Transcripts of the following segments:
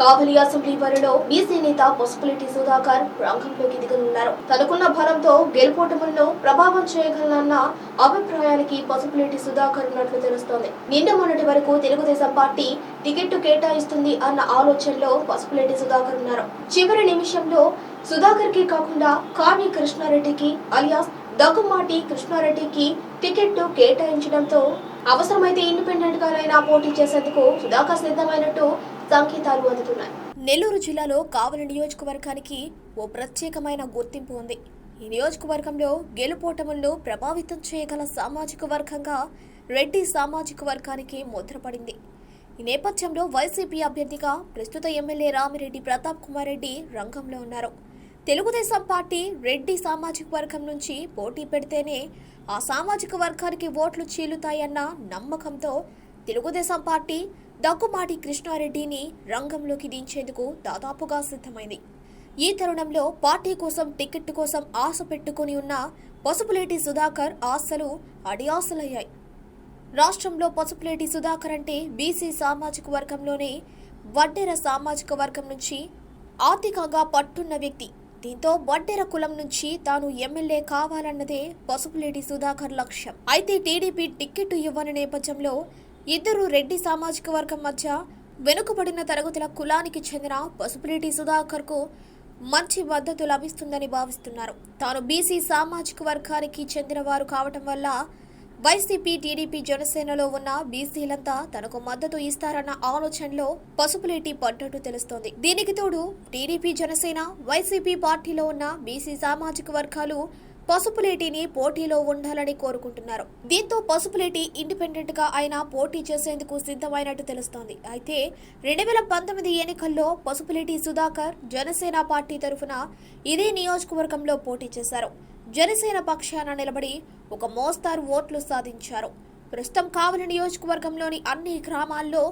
కావలి assembly బరిలో BC నేత పసుపులెట్టి సుధాకర్ రంగంలోకి దిగనున్నారు. తనకున్న బలంతో గెలుపోటములను ప్రభావం చేయగలనన్న అభిప్రాయానికి పసుపులెట్టి సుధాకర్ ఉన్నట్లు తెలుస్తోంది. నిన్న మొన్నటి వరకు తెలుగుదేశం పార్టీ టికెట్ కేటాయిస్తుంది అన్న ఆలోచనలో పసుపులెట్టి సుధాకర్ ఉన్నారు. చివరి నిమిషంలో సుధాకర్కి కాకుండా కావి కృష్ణారెడ్డికి అలియాస్ దగ్గుమాటి కృష్ణారెడ్డికి టికెట్ కేటాయించడంతో అవసరమైతే ఇండిపెండెంట్ గానైనా పోటీ చేసేందుకు సుధాకర్ సిద్ధమైనట్టు సంకేతాలు అందుతున్నాయి. నెల్లూరు జిల్లాలో కావలి నియోజకవర్గానికి ఓ ప్రత్యేకమైన గుర్తింపు ఉంది. ఈ నియోజకవర్గంలో గెలుపోటములను ప్రభావితం చేయగల సామాజిక వర్గంగా రెడ్డి సామాజిక వర్గానికి ముద్రపడింది. ఈ నేపథ్యంలో వైసీపీ అభ్యర్థిగా ప్రస్తుత ఎమ్మెల్యే రామిరెడ్డి ప్రతాప్ కుమార్ రెడ్డి రంగంలో ఉన్నారు. తెలుగుదేశం పార్టీ రెడ్డి సామాజిక వర్గం నుంచి పోటీ పెడితేనే ఆ సామాజిక వర్గానికి ఓట్లు చీలుతాయన్న నమ్మకంతో తెలుగుదేశం పార్టీ దగ్గుమాటి కృష్ణారెడ్డిని రంగంలోకి దించేందుకు దాదాపుగా సిద్ధమైంది. ఈ తరుణంలో పార్టీ కోసం టికెట్ కోసం ఆశ పెట్టుకుని ఉన్న పసుపులేటి సుధాకర్ ఆశలు అడియాసలయ్యాయి. రాష్ట్రంలో పసుపులేటి సుధాకర్ అంటే బీసీ సామాజిక వర్గంలోనే వడ్డెర సామాజిక వర్గం నుంచి ఆర్థికంగా పట్టున్న వ్యక్తి. దీంతో వడ్డెర కులం నుంచి తాను ఎమ్మెల్యే కావాలన్నదే పసుపులేటి సుధాకర్ లక్ష్యం. అయితే టీడీపీ టిక్కెట్ ఇవ్వని నేపథ్యంలో ఇద్దరు రెడ్డి సామాజిక వర్గం మధ్య వెనుకబడిన తరగతుల కులానికి చెందిన పసుపులేటి సుధాకర్కు మంచి మద్దతు లభిస్తుందని భావిస్తున్నారు. తాను బీసీ సామాజిక వర్గానికి చెందిన వారు కావటం వల్ల వైసీపీ టీడీపీ జనసేనలో ఉన్న బీసీలంతా తనకు మద్దతు ఇస్తారన్న ఆలోచనలో పసుపులేటి పడ్డట్టు తెలుస్తోంది. దీనికి తోడు టీడీపీ జనసేన వైసీపీ పార్టీలో ఉన్న బీసీ సామాజిక వర్గాలు పసుపులేటిని పోటీలో ఉండాలని కోరుకుంటున్నారు. దీంతో పసుపులేటి ఇండిపెండెంట్గా ఆయన పోటీ చేసేందుకు సిద్ధమైనట్టు తెలుస్తోంది. అయితే రెండు వేల పంతొమ్మిది ఎన్నికల్లో పసుపులేటి సుధాకర్ జనసేన పార్టీ తరఫున ఇదే నియోజకవర్గంలో పోటీ చేశారు. జనసేన పక్షాన నిలబడి ఒక మోస్తారు ఓట్లు సాధించారు. ప్రస్తుతం కావలి నియోజకవర్గంలోని అన్ని గ్రామాల్లో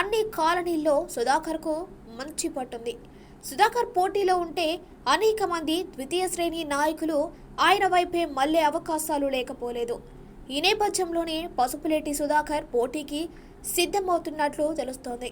అన్ని కాలనీల్లో సుధాకర్కు మంచి పట్టుంది. సుధాకర్ పోటీలో ఉంటే అనేక మంది ద్వితీయ శ్రేణి నాయకులు ఆయన వైపే మళ్ళే అవకాశాలు లేకపోలేదు. ఈ నేపథ్యంలోనే పసుపులేటి సుధాకర్ పోటీకి సిద్ధమవుతున్నట్లు తెలుస్తోంది.